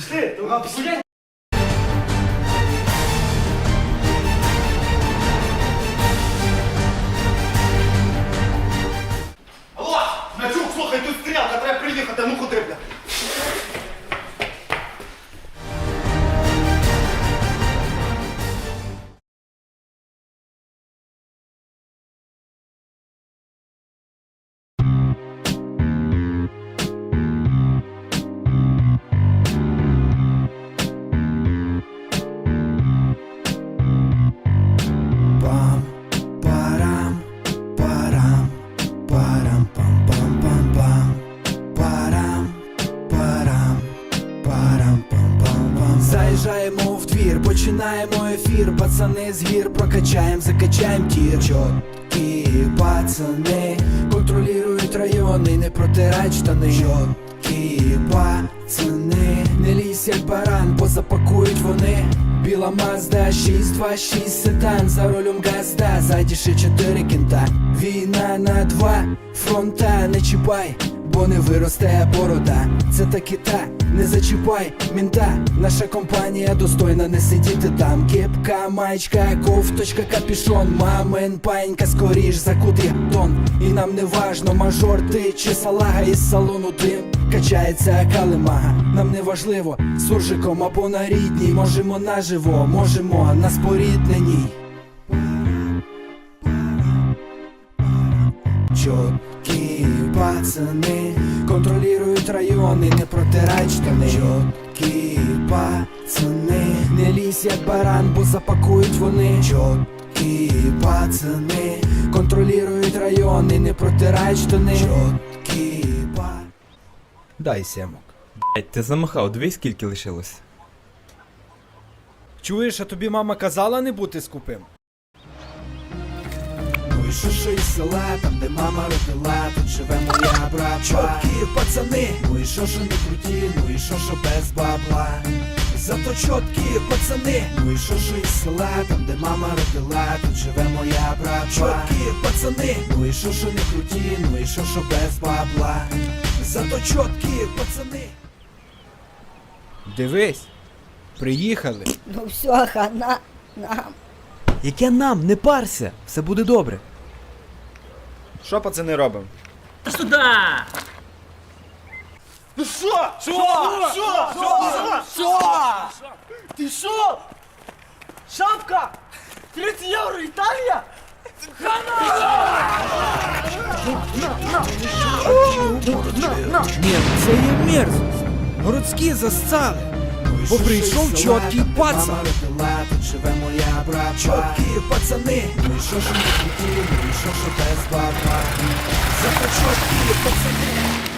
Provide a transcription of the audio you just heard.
비슷해. 너가 비슷해. Пам. Заїжджаємо в двір, починаємо ефір, пацани з гір, прокачаєм, закачаєм тір. Чоткі пацани, контролюють райони, не протирають штани. Чоткі пацани, не лізь як баран, бо запакують вони. Біла Мазда 626 седан За рулем газда, ззаді ще чотири кінта Війна на два фронта Не чіпай, бо не виросте борода. Це таки та, не зачіпай мінта. Наша компанія достойна не сидіти там. Кепка, маєчка, кофточка, капішон Мамин панька, скоріш закути тон. І нам не важно, мажор ти чи салага із салону дим. Качається калимага, нам не важливо суржиком або на рідній, можемо наживо, можемо на спорідненій. Пацани контролюють райони, не протирають штани. Чоткі пацани, не лізь як баран, бо запакують вони. Чоткі пацани контролюють райони, не протирають штани. Чоткі па... Дай сямок. Блять, ти замахав, дивись скільки лишилось. Чуєш, а тобі мама казала не бути скупим? Ну і що що села, там де мама родила, тут живе моя братва. Чоткі пацани, ну і що що не круті, ну і що що без бабла? Зато чоткі пацани, ну і що що із села, там де мама родила, тут живе моя братва. Чоткі пацани, ну і що що не круті, ну і що що без бабла? Зато чоткі пацани! Дивись, приїхали. Ну все, хана нам. Яке нам, не парся, все буде добре. Що пацани робимо? Та сюди! Ну що? Що? Що? Що? Що? Ти що? Шапка? 30 євро Італія? Ні, це є мерзость. Городські застали. Бо прийшов чіткий пацан. Тут живе моя брат. Чоткі пацани. Ну і що ж ми круті, ну і що ж без баба. Зато чоткі пацани.